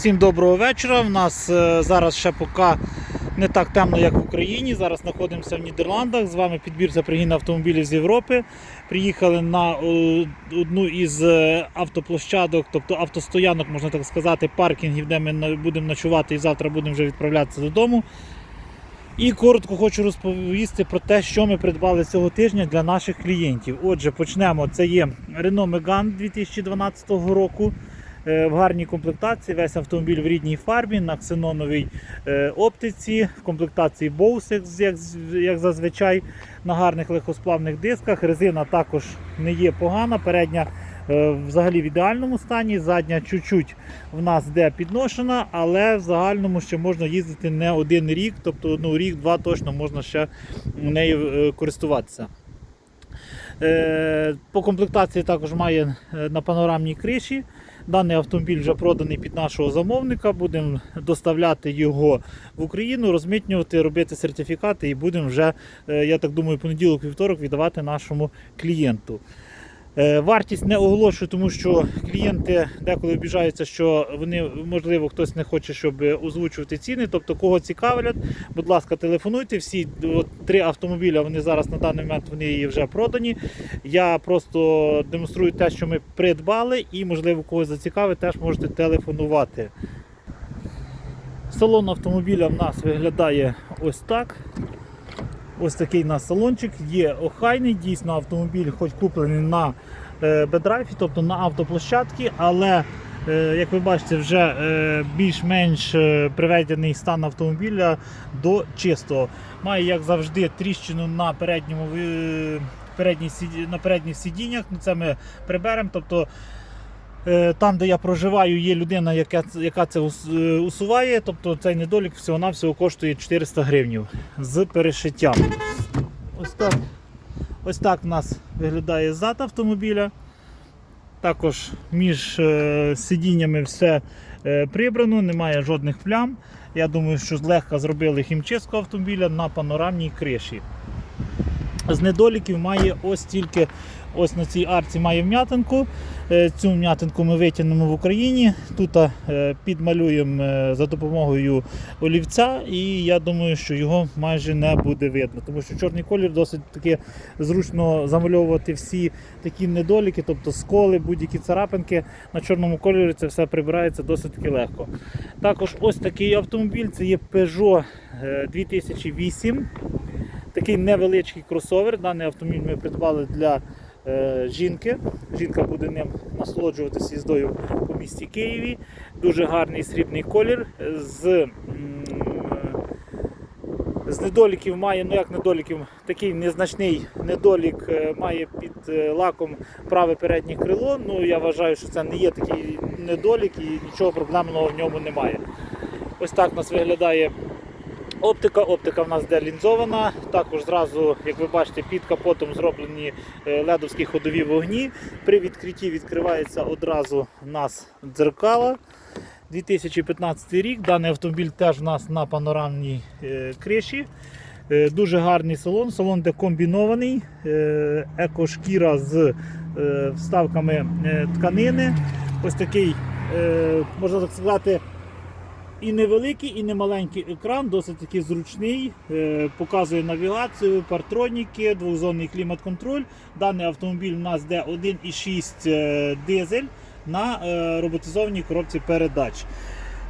Всім доброго вечора. У нас е, зараз ще поки не так темно, як в Україні. Зараз знаходимося в Нідерландах. З вами підбір та пригін автомобілів з Європи. Приїхали на е, одну із е, автоплощадок, тобто автостоянок, можна так сказати, паркінгів, де ми будемо ночувати і завтра будемо вже відправлятися додому. І коротко хочу розповісти про те, що ми придбали цього тижня для наших клієнтів. Отже, почнемо. Це є Renault Megane 2012 року. Е, В гарній комплектації весь автомобіль в рідній фарбі на ксеноновій е, оптиці, в комплектації Bose, як, як, зазвичай, на гарних легкосплавних дисках. Резина також не є погана. Передня е, взагалі в ідеальному стані. Задня чуть-чуть в нас де підношена, але в загальному ще можна їздити не один рік, тобто ну, рік-два точно можна ще нею користуватися. По комплектації також має на панорамній криші. Даний автомобіль вже проданий під нашого замовника. Будемо доставляти його в Україну, розмитнювати, робити сертифікати і будемо вже, е, я так думаю, понеділок-вівторок віддавати нашому клієнту. Е, Вартість не оголошую, тому що клієнти деколи обіжаються, що вони, можливо, хтось не хоче, щоб озвучувати ціни. Тобто, кого цікавлять, будь ласка, телефонуйте. Всі от, три автомобіля вони зараз на даний момент вони вже продані. Я просто демонструю те, що ми придбали, і, можливо, когось зацікавить, теж можете телефонувати. Салон автомобіля в нас виглядає ось так. Ось такий у салончик. Є охайний, дійсно автомобіль, хоч куплений на е, бедрайфі, тобто на автоплощадці, але е, як ви бачите, вже е, більш-менш приведений стан автомобіля до чистого. Має, як завжди, тріщину на передньому на передніх сидіннях. Ну, це ми приберемо. Тобто, там, де я проживаю, є людина, яка, яка це е, усуває. Тобто цей недолік всього-навсього коштує 400 гривень з перешиттям. Ось так. Ось так в нас виглядає зад автомобіля. Також між е, сидіннями все е, прибрано, немає жодних плям. Я думаю, що злегка зробили хімчистку автомобіля на панорамній криші. З недоліків має ось тільки ось на цій арці має вм'ятинку. Е, Цю вм'ятинку ми витягнемо в Україні. Тут е, підмалюємо е, за допомогою олівця, і я думаю, що його майже не буде видно, тому що чорний колір досить таки зручно замальовувати всі такі недоліки, тобто сколи, будь-які царапинки на чорному кольорі це все прибирається досить легко. Також ось такий автомобіль це є Peugeot е, 2008. Такий невеличкий кросовер. Даний автомобіль ми придбали для жінки. Жінка буде ним насолоджуватися їздою по місті Києві. Дуже гарний срібний колір. З, з недоліків має, ну як недоліків, такий незначний недолік е, має під е, лаком праве переднє крило. Ну я вважаю, що це не є такий недолік і нічого проблемного в ньому немає. Ось так у нас виглядає Оптика, оптика в нас де лінзована. Також зразу, як ви бачите, під капотом зроблені е, ледовські ходові вогні. При відкритті відкривається одразу в нас дзеркала. 2015 рік. Даний автомобіль теж в нас на панорамній е, криші. Е, Дуже гарний салон. Салон де комбінований, екошкіра з вставками тканини. Ось такий, можна так сказати, і невеликий, і не маленький екран, досить таки зручний. е, Показує навігацію, партроніки, двохзонний клімат-контроль. Даний автомобіль у нас де 1,6 е, дизель на е, роботизованій коробці передач.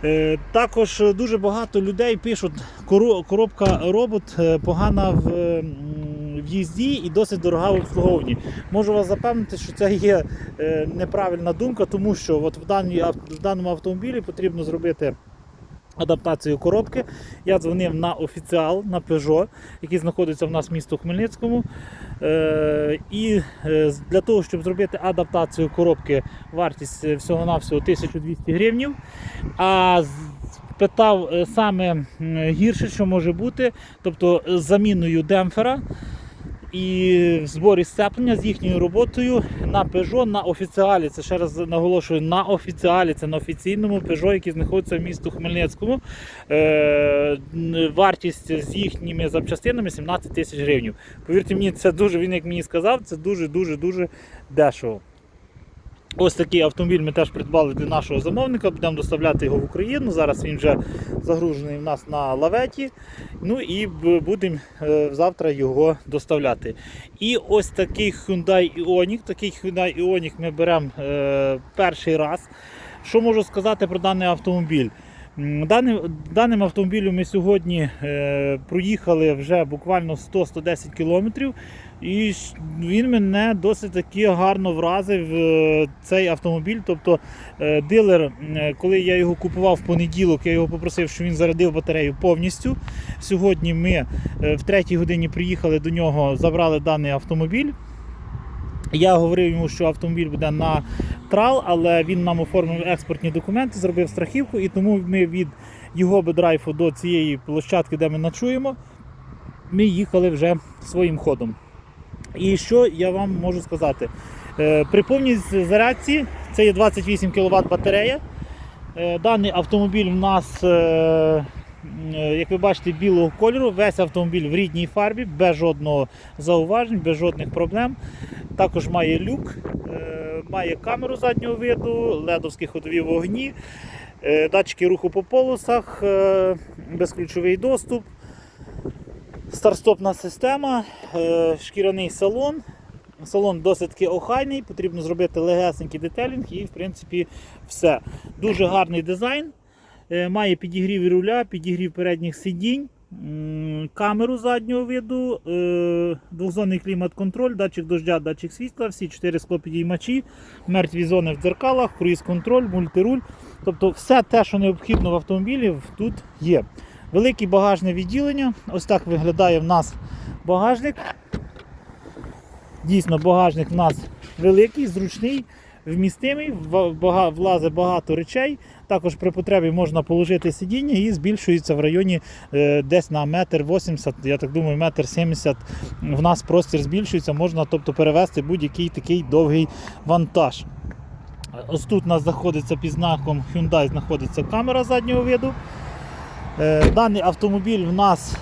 Е, Також дуже багато людей пишуть, коро- коробка робот погана в м, в їзді і досить дорога в обслуговуванні. Можу вас запевнити, що це є неправильна думка, тому що от в, даній, в даному автомобілі потрібно зробити адаптацію коробки. Я дзвонив на офіціал на Peugeot, який знаходиться в нас в місто Хмельницькому. Е, і е, для того, щоб зробити адаптацію коробки, вартість е, всього-навсього 1200 гривень. А питав саме гірше, що може бути, тобто заміною демпфера. І в зборі сцеплення з їхньою роботою на Peugeot на офіціалі. Це ще раз наголошую на офіціалі, це на офіційному Peugeot, який знаходиться в місту Хмельницькому. Е, вартість з їхніми запчастинами 17 тисяч гривень. Повірте мені, це дуже, він як мені сказав, це дуже дуже дуже дешево. Ось такий автомобіль ми теж придбали для нашого замовника, будемо доставляти його в Україну. Зараз він вже загружений в нас на лаветі. Ну і будемо е, завтра його доставляти. І ось такий Hyundai Ioniq. Такий Hyundai Ioniq ми беремо е, перший раз. Що можу сказати про даний автомобіль? Даним, даним автомобілем ми сьогодні е, проїхали вже буквально 100-110 кілометрів. І він мене досить таки гарно вразив е, цей автомобіль. Тобто е, дилер, е, коли я його купував в понеділок, я його попросив, щоб він зарядив батарею повністю. Сьогодні ми в третій годині приїхали до нього, забрали даний автомобіль. Я говорив йому, що автомобіль буде на трал, але він нам оформив експортні документи, зробив страхівку, і тому ми від його бедрайфу до цієї площадки, де ми ночуємо, ми їхали вже своїм ходом. І що я вам можу сказати? Е, При повній зарядці це є 28 кВт батарея. Е, Даний автомобіль в нас, е, як ви бачите, білого кольору. Весь автомобіль в рідній фарбі, без жодного зауважень, без жодних проблем. Також має люк, е, має камеру заднього виду, ледовські ходові вогні, е, датчики руху по полосах, е, безключовий доступ. Старстопна система, е, шкіряний салон. Салон досить охайний, потрібно зробити легесенький детелінг і, в принципі, все. Дуже гарний дизайн. Е, Має підігрів руля, підігрів передніх сидінь, камеру заднього виду, е, двохзонний клімат-контроль, датчик дождя, датчик світла, всі чотири склопідіймачі, мертві зони в дзеркалах, круїз-контроль, мультируль. Тобто все те, що необхідно в автомобілі, тут є. Велике багажне відділення. Ось так виглядає в нас багажник. Дійсно, багажник в нас великий, зручний, вмістимий, влазить багато речей. Також при потребі можна положити сидіння і збільшується в районі е, десь на метр 80, я так думаю, метр 70 в нас простір збільшується, можна тобто, перевезти будь-який такий довгий вантаж. Ось тут у нас знаходиться під знаком Hyundai знаходиться камера заднього виду. Е, Даний автомобіль в нас,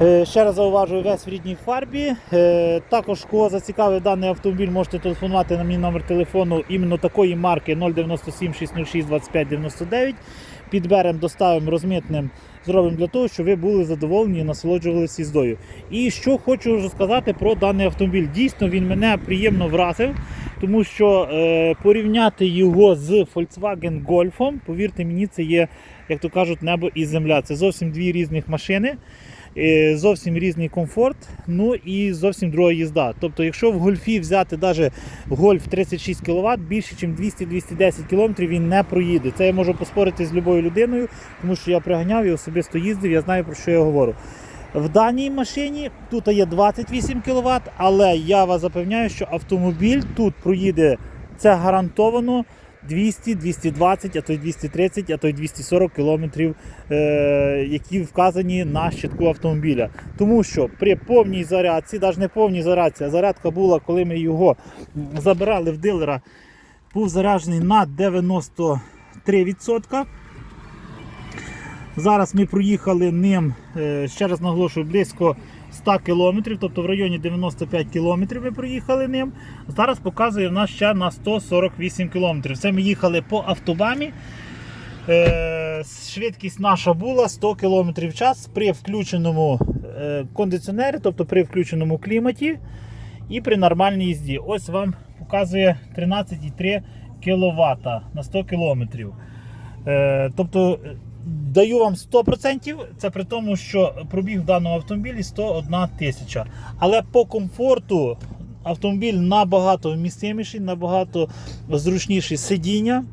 ще раз зауважую, весь в рідній фарбі. Е, Також, кого зацікавив даний автомобіль, можете телефонувати на мій номер телефону іменно такої марки 097 606 25 99. Підберемо, доставимо розмитним, зробимо для того, щоб ви були задоволені і насолоджувалися їздою. І що хочу сказати про даний автомобіль. Дійсно, він мене приємно вразив, тому що е, порівняти його з Volkswagen Golf, повірте мені, це є, як то кажуть, небо і земля. Це зовсім дві різних машини. Е, Зовсім різний комфорт, ну і зовсім друга їзда. Тобто, якщо в гольфі взяти навіть гольф 36 кВт, більше ніж 200-210 км він не проїде. Це я можу поспорити з любою людиною, тому що я приганяв і особисто їздив, я знаю про що я говорю. В даній машині тут є 28 кВт, але я вас запевняю, що автомобіль тут проїде це гарантовано 200, 220, а то й 230, а то й 240 кілометрів, е, які вказані на щитку автомобіля. Тому що при повній зарядці, навіть не повній зарядці, а зарядка була, коли ми його забирали в дилера, був заряджений на 93%. Зараз ми проїхали ним, е, ще раз наголошую, близько 100 км, тобто в районі 95 км ми проїхали ним. Зараз показує в нас ще на 148 км. Це ми їхали по автобамі. Е, Швидкість наша була 100 км в час при включеному е, кондиціонері, тобто при включеному кліматі і при нормальній їзді. Ось вам показує 13,3 кВт на 100 км. Е, Тобто даю вам 100%, це при тому, що пробіг в даному автомобілі 101 тисяча. Але по комфорту автомобіль набагато вмістиміший, набагато зручніший сидіння.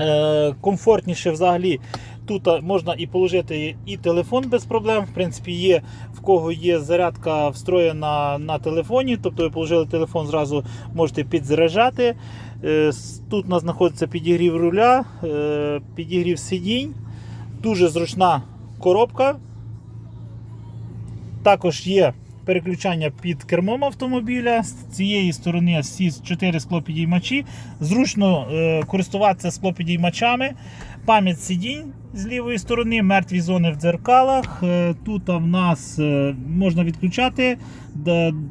Е, комфортніше взагалі. Тут можна і положити і телефон без проблем. В принципі, є в кого є зарядка встроєна на телефоні, тобто ви положили телефон, зразу можете підзаряджати. Е, Тут у нас знаходиться підігрів руля, е, підігрів сидінь, дуже зручна коробка. Також є переключання під кермом автомобіля. З цієї сторони всі 4 склопідіймачі. Зручно е, користуватися склопідіймачами. Пам'ять сидінь з лівої сторони, мертві зони в дзеркалах. Е, Тут в нас е, можна відключати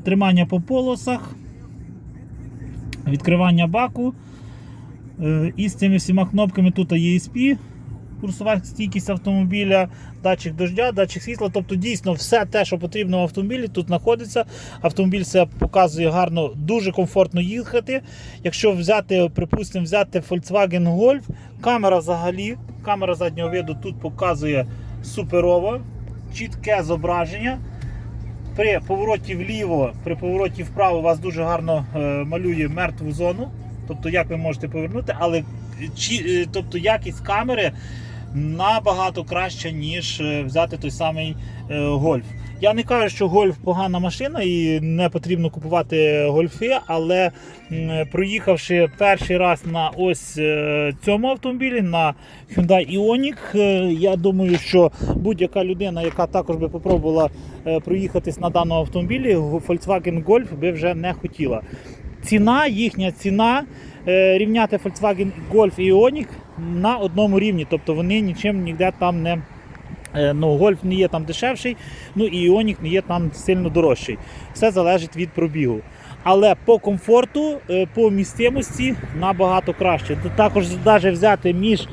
тримання по полосах. відкривання баку. Е, І з цими всіма кнопками тут є ESP, курсова стійкість автомобіля, датчик дождя, датчик світла. Тобто дійсно все те, що потрібно в автомобілі, тут знаходиться. Автомобіль себе показує гарно, дуже комфортно їхати. Якщо взяти, припустимо, взяти Volkswagen Golf, камера взагалі, камера заднього виду тут показує суперово, чітке зображення. При повороті вліво, при повороті вправо вас дуже гарно е, малює мертву зону. Тобто, як ви можете повернути, але чи, е, тобто, якість камери набагато краща, ніж е, взяти той самий е, гольф. Я не кажу, що гольф погана машина і не потрібно купувати гольфи, але проїхавши перший раз на ось е, цьому автомобілі, на Hyundai Ioniq, я думаю, що будь-яка людина, яка також би попробувала проїхатись на даному автомобілі, Volkswagen Golf би вже не хотіла. Ціна, їхня ціна е, рівняти Volkswagen Golf і Ioniq на одному рівні, тобто вони нічим ніде там не. е, Ну, гольф не є там дешевший, ну і Іонік не є там сильно дорожчий. Все залежить від пробігу. Але по комфорту, е, по містимості набагато краще. Також навіть взяти між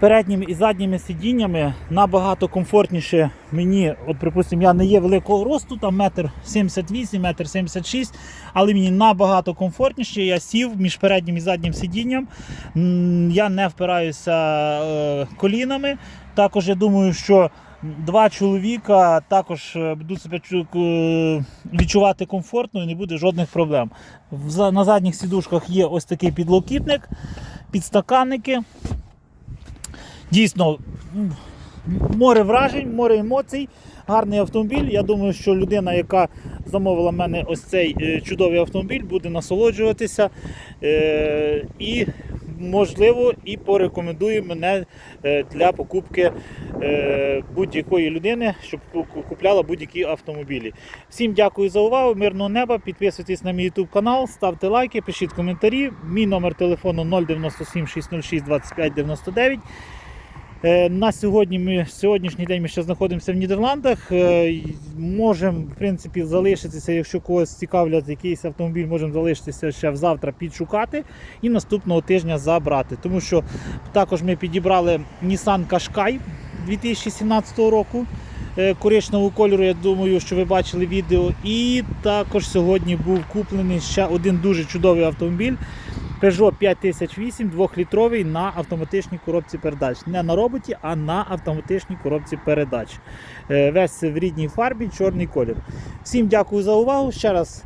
передніми і задніми сидіннями набагато комфортніше мені. От, припустимо, я не є великого росту, там метр 78, метр 76, але мені набагато комфортніше. Я сів між переднім і заднім сидінням. Я не впираюся е, колінами. Також я думаю, що два чоловіка також е, будуть себе е, відчувати комфортно і не буде жодних проблем. На задніх сідушках є ось такий підлокітник, підстаканники. Дійсно, море вражень, море емоцій, гарний автомобіль. Я думаю, що людина, яка замовила мене ось цей е, чудовий автомобіль, буде насолоджуватися е, і, можливо, і порекомендує мене е, для покупки будь-якої людини, щоб ку- купляла будь-які автомобілі. Всім дякую за увагу, мирного неба. Підписуйтесь на мій YouTube канал, ставте лайки, пишіть коментарі. Мій номер телефону 097 606 25 99. Е, На сьогодні ми сьогоднішній день ми ще знаходимося в Нідерландах. Е, Можемо, в принципі, залишитися, якщо когось цікавлять якийсь автомобіль, можемо залишитися ще завтра підшукати і наступного тижня забрати. Тому що також ми підібрали Nissan Qashqai 2017 року. е, Коричневого кольору, я думаю, що ви бачили відео. І також сьогодні був куплений ще один дуже чудовий автомобіль. Peugeot 5008 2-літровий на автоматичній коробці передач. Не на роботі, а на автоматичній коробці передач. Е, Весь в рідній фарбі, чорний колір. Всім дякую за увагу. Ще раз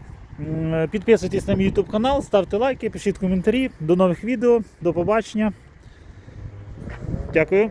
підписуйтесь на мій YouTube канал, ставте лайки, пишіть коментарі. До нових відео. До побачення. Дякую.